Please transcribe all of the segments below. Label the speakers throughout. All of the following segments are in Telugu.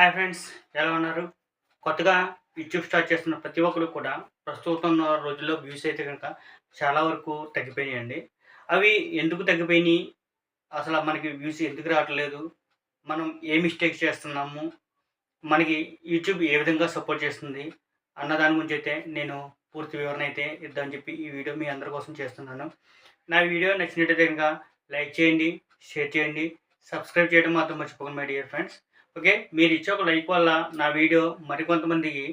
Speaker 1: హాయ్ ఫ్రెండ్స్ ఎలా ఉన్నారు? కొత్తగా యూట్యూబ్ స్టార్ట్ చేస్తున్న ప్రతి ఒక్కరు కూడా ప్రస్తుతం ఉన్న రోజుల్లో వ్యూస్ అయితే కనుక చాలా వరకు తగ్గిపోయాయండి అవి ఎందుకు తగ్గిపోయినాయి? అసలు మనకి వ్యూస్ ఎందుకు రావట్లేదు? మనం ఏ మిస్టేక్ చేస్తున్నాము? మనకి యూట్యూబ్ ఏ విధంగా సపోర్ట్ చేస్తుంది? అన్న దాని గురించి అయితే నేను పూర్తి వివరణ అయితే ఇద్దామని చెప్పి ఈ వీడియో మీ అందరి కోసం చేస్తున్నాను. నా వీడియో నచ్చినట్టయితే కనుక లైక్ చేయండి షేర్ చేయండి సబ్స్క్రైబ్ చేయడం మాత్రం మర్చిపోకండి మై డియర్ ఫ్రెండ్స్ ఓకే మీరు ఇచ్చే ఒక లైక్ వల్ల నా వీడియో మరికొంతమందికి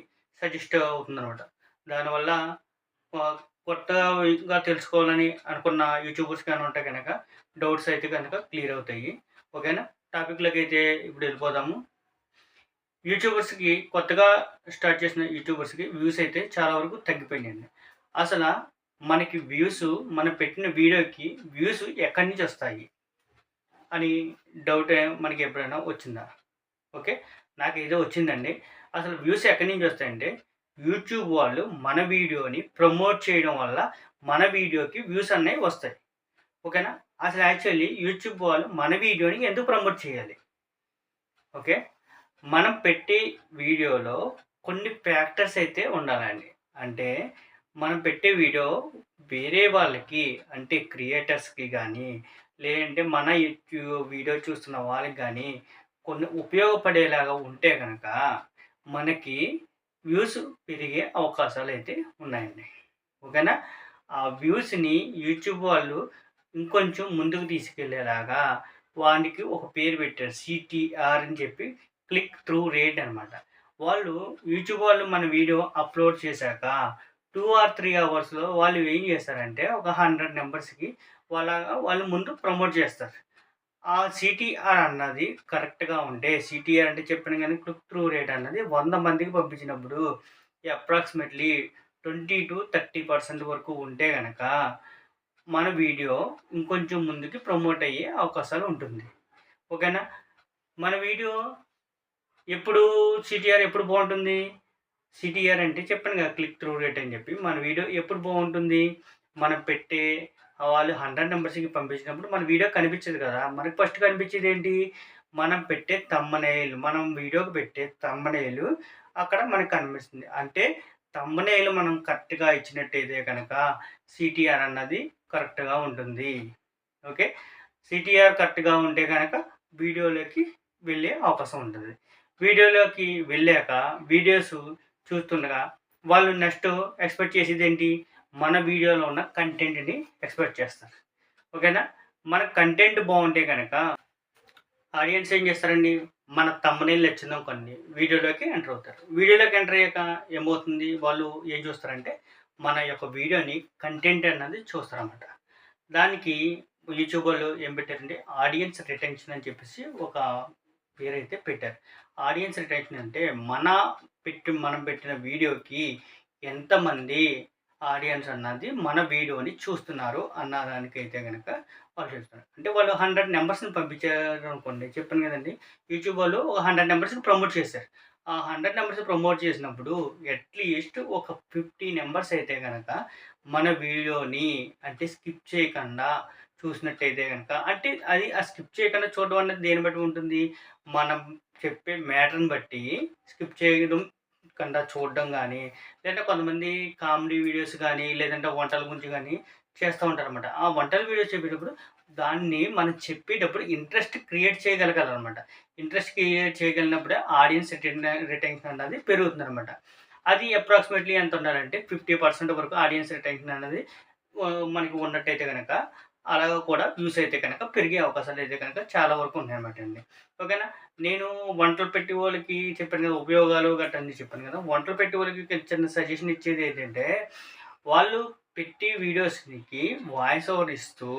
Speaker 1: సజెస్ట్ అవుతుందనమాట దానివల్ల కొత్తగా తెలుసుకోవాలని అనుకున్న యూట్యూబర్స్ కానీ ఉంటే కనుక డౌట్స్ అయితే కనుక క్లియర్ అవుతాయి. ఓకేనా? టాపిక్లోకి అయితే ఇప్పుడు వెళ్ళిపోదాము. యూట్యూబర్స్కి కొత్తగా స్టార్ట్ చేసిన యూట్యూబర్స్కి వ్యూస్ అయితే చాలా వరకు తగ్గిపోయినాయండి. అసలు మనకి వ్యూస్ మనం పెట్టిన వీడియోకి వ్యూస్ ఎక్కడి నుంచి వస్తాయి? అని డౌట్ మనకి ఎప్పుడైనా వచ్చిందా? ఓకే? నాకు ఏదో వచ్చిందండి. అసలు వ్యూస్ ఎక్కడి నుంచి వస్తాయంటే యూట్యూబ్ వాళ్ళు మన వీడియోని ప్రమోట్ చేయడం వల్ల మన వీడియోకి వ్యూస్ అనేవి వస్తాయి. ఓకేనా? అసలు యాక్చువల్లీ యూట్యూబ్ వాళ్ళు మన వీడియోని ఎందుకు ప్రమోట్ చేయాలి? ఓకే? మనం పెట్టే వీడియోలో కొన్ని ఫ్యాక్టర్స్ అయితే ఉండాలండి. అంటే మనం పెట్టే వీడియో వేరే వాళ్ళకి అంటే క్రియేటర్స్కి కానీ లేదంటే మన యూట్యూబ్ వీడియో చూస్తున్న వాళ్ళకి కానీ కొన్ని ఉపయోగపడేలాగా ఉంటే కనుక మనకి వ్యూస్ పెరిగే అవకాశాలు అయితే ఉన్నాయండి. ఓకేనా? ఆ వ్యూస్ని యూట్యూబ్ వాళ్ళు ఇంకొంచెం ముందుకు తీసుకెళ్ళేలాగా వానికి ఒక పేరు పెట్టారు. సిటీఆర్ అని చెప్పి క్లిక్ త్రూ రేట్ అనమాట వాళ్ళు యూట్యూబ్ వాళ్ళు మన వీడియో అప్లోడ్ చేశాక టూ ఆర్ త్రీ అవర్స్లో వాళ్ళు ఏం చేస్తారంటే ఒక హండ్రెడ్ నెంబర్స్కి వాళ్ళ వాళ్ళు ముందు ప్రమోట్ చేస్తారు. ఆ సిటీఆర్ అన్నది కరెక్ట్గా ఉంటే సిటీఆర్ అంటే చెప్పిన కానీ క్లిక్ త్రూ రేట్ అన్నది వంద మందికి పంపించినప్పుడు approximately twenty to thirty percent వరకు ఉంటే కనుక మన వీడియో ఇంకొంచెం ముందుకి ప్రమోట్ అయ్యే అవకాశాలు ఉంటుంది. ఓకేనా? మన వీడియో ఎప్పుడు సిటీఆర్ ఎప్పుడు బాగుంటుంది? సిటీఆర్ అంటే చెప్పాను కదా క్లిక్ త్రూ రేట్ అని చెప్పి. మన వీడియో ఎప్పుడు బాగుంటుంది? మనం పెట్టే వాళ్ళు హండ్రెడ్ నెంబర్స్కి పంపించినప్పుడు మన వీడియో కనిపించదు కదా. మనకు ఫస్ట్ కనిపించేది ఏంటి? మనం పెట్టే తమ్మనేలు మనం వీడియోకి పెట్టే తమ్మనేలు అక్కడ మనకు కనిపిస్తుంది. అంటే తమ్మనేలు మనం కరెక్ట్గా ఇచ్చినట్టయితే కనుక సిటీఆర్ అన్నది కరెక్ట్గా ఉంటుంది. ఓకే? సిటీఆర్ కరెక్ట్గా ఉంటే కనుక వీడియోలోకి వెళ్ళే అవకాశం ఉంటుంది. వీడియోలోకి వెళ్ళాక వీడియోస్ చూస్తుండగా వాళ్ళు నెక్స్ట్ ఎక్స్పెక్ట్ చేసేది ఏంటి? మన వీడియోలో ఉన్న కంటెంట్ని ఎక్స్పెక్ట్ చేస్తారు ఓకేనా? మన కంటెంట్ బాగుంటే కనుక ఆడియన్స్ ఏం చేస్తారండి? మన తమ్మనేళ్ళు వచ్చిందాం కొన్ని వీడియోలోకి ఎంటర్ అవుతారు. వీడియోలోకి ఎంటర్ అయ్యాక ఏమవుతుంది? వాళ్ళు ఏం చూస్తారంటే మన యొక్క వీడియోని కంటెంట్ అన్నది చూస్తారన్నమాట. దానికి యూట్యూబ్ వాళ్ళు ఏం పెట్టారంటే ఆడియన్స్ రిటెన్షన్ అని చెప్పేసి ఒక పేరైతే పెట్టారు. ఆడియన్స్ రిటెన్షన్ అంటే మన పెట్టి మనం పెట్టిన వీడియోకి ఎంతమంది ఆడియన్స్ అన్నది మన వీడియోని చూస్తున్నారు అన్న దానికైతే కనుక వాళ్ళు చూస్తున్నారు అంటే వాళ్ళు హండ్రెడ్ నెంబర్స్ని పంపించారు అనుకోండి చెప్పాను కదండి యూట్యూబ్ వాళ్ళు ఒక హండ్రెడ్ నెంబర్స్ని ప్రమోట్ చేశారు. ఆ హండ్రెడ్ నెంబర్స్ ప్రమోట్ చేసినప్పుడు అట్లీస్ట్ ఒక ఫిఫ్టీ నెంబర్స్ అయితే కనుక మన వీడియోని అంటే స్కిప్ చేయకుండా చూసినట్టయితే కనుక అంటే అది ఆ స్కిప్ చేయకుండా చూడడం అనేది దేని బట్టి ఉంటుంది? మనం చెప్పే మ్యాటర్ని బట్టి స్కిప్ చేయడం కన్నా చూడడం కానీ లేదంటే కొంతమంది కామెడీ వీడియోస్ కానీ లేదంటే వంటల గురించి కానీ చేస్తూ ఉంటారనమాట ఆ వంటల వీడియోస్ చెప్పేటప్పుడు దాన్ని మనం చెప్పేటప్పుడు ఇంట్రెస్ట్ క్రియేట్ చేయగలగాలన్నమాట. ఇంట్రెస్ట్ క్రియేట్ చేయగలిగినప్పుడే ఆడియన్స్ రిటెన్షన్ అనేది పెరుగుతుందనమాట అది అప్రాక్సిమేట్లీ ఎంత ఉండాలంటే ఫిఫ్టీ పర్సెంట్ వరకు ఆడియన్స్ రిటెన్షన్ అనేది మనకి ఉన్నట్టయితే కనుక అలాగ కూడా వ్యూస్ అయితే కనుక పెరిగే అవకాశాలు అయితే కనుక చాలా వరకు ఉన్నాయన్నమాట అండి. ఓకేనా? నేను వంటలు పెట్టే వాళ్ళకి చెప్పాను కదా ఉపయోగాలు గట్రా అని చెప్పాను కదా వంటలు పెట్టే వాళ్ళకి చిన్న సజెషన్ ఇచ్చేది ఏంటంటే వాళ్ళు పెట్టి వీడియోస్కి వాయిస్ ఓవర్ ఇస్తూ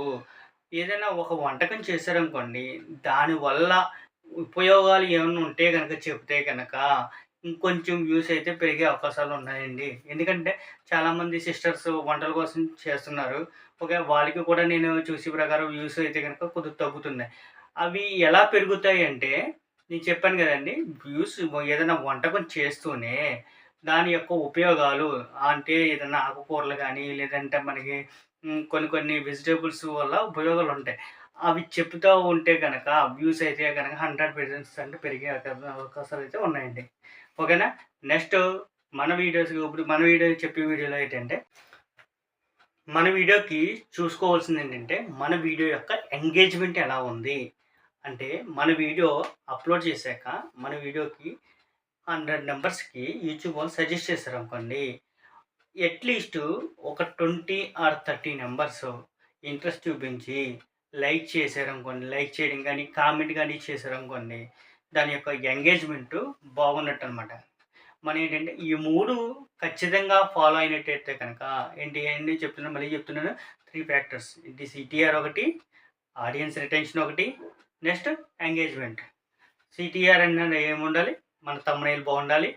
Speaker 1: ఏదైనా ఒక వంటకం చేశారనుకోండి దానివల్ల ఉపయోగాలు ఏమైనా ఉంటే కనుక చెప్తే కనుక ఇంకొంచెం వ్యూస్ అయితే పెరిగే అవకాశాలు ఉన్నాయండి. ఎందుకంటే చాలామంది సిస్టర్స్ వంటల కోసం చేస్తున్నారు. ఓకే వాళ్ళకి కూడా నేను చూసే ప్రకారం వ్యూస్ అయితే కనుక కొద్దిగా తగ్గుతున్నాయి. అవి ఎలా పెరుగుతాయి అంటే నేను చెప్పాను కదండి వ్యూస్ ఏదైనా వంటకం చేస్తూనే దాని యొక్క ఉపయోగాలు అంటే ఏదైనా ఆకుకూరలు కానీ లేదంటే మనకి కొన్ని కొన్ని వెజిటేబుల్స్ వల్ల ఉపయోగాలు ఉంటాయి. అవి చెప్తూ ఉంటే కనుక వ్యూస్ అయితే కనుక హండ్రెడ్ పర్సెంట్ పెరిగే అవకాశాలు అయితే ఉన్నాయండి. ఓకేనా? నెక్స్ట్ మన వీడియోస్ ఇప్పుడు మన వీడియో చెప్పే వీడియోలో ఏంటంటే మన వీడియోకి చూసుకోవాల్సింది ఏంటంటే మన వీడియో యొక్క ఎంగేజ్మెంట్ ఎలా ఉంది? అంటే మన వీడియో అప్లోడ్ చేశాక మన వీడియోకి హండ్రెడ్ నెంబర్స్కి యూట్యూబ్ వాళ్ళు సజెస్ట్ చేశారు అనుకోండి అట్లీస్ట్ ఒక twenty or thirty numbers interest చూపించి లైక్ చేశారు అనుకోండి లైక్ చేయడం కానీ కామెంట్ కానీ చేశారు అనుకోండి దాని యొక్క ఎంగేజ్మెంట్ బాగున్నట్టు అనమాట మనం ఏంటంటే ఈ మూడు ఖచ్చితంగా ఫాలో అయినట్టయితే కనుక ఏంటి ఏంటి చెప్తున్నాను మళ్ళీ చెప్తున్నాను. త్రీ ఫ్యాక్టర్స్ ఇది సిటీఆర్ ఒకటి ఆడియన్స్ రిటెన్షన్ ఒకటి నెక్స్ట్ ఎంగేజ్మెంట్ సిటీఆర్ అంటే ఏముండాలి? మన తమ్ముళ్ళు బాగుండాలి.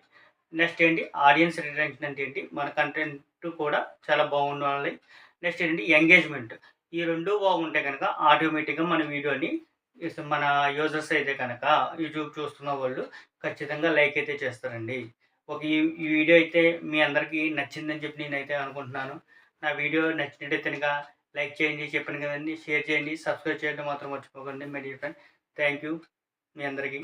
Speaker 1: నెక్స్ట్ ఏంటి? ఆడియన్స్ రిటెన్షన్ అంటే ఏంటి? మన కంటెంట్ కూడా చాలా బాగుండాలి. నెక్స్ట్ ఏంటి? ఎంగేజ్మెంట్ ఈ రెండు బాగుంటే కనుక ఆటోమేటిక్గా మన వీడియోని మన యూజర్స్ అయితే కనుక యూట్యూబ్ చూస్తున్న వాళ్ళు ఖచ్చితంగా లైక్ అయితే చేస్తారండి. ఒక ఈ ఈ వీడియో అయితే మీ అందరికీ నచ్చిందని చెప్పి నేనైతే అనుకుంటున్నాను. నా వీడియో నచ్చినట్టయితే కనుక లైక్ చేయండి చెప్పాను కదండి. షేర్ చేయండి సబ్స్క్రైబ్ చేయడం మాత్రం మర్చిపోకండి మీ డియర్ ఫ్రెండ్. థ్యాంక్ యూ మీ అందరికీ.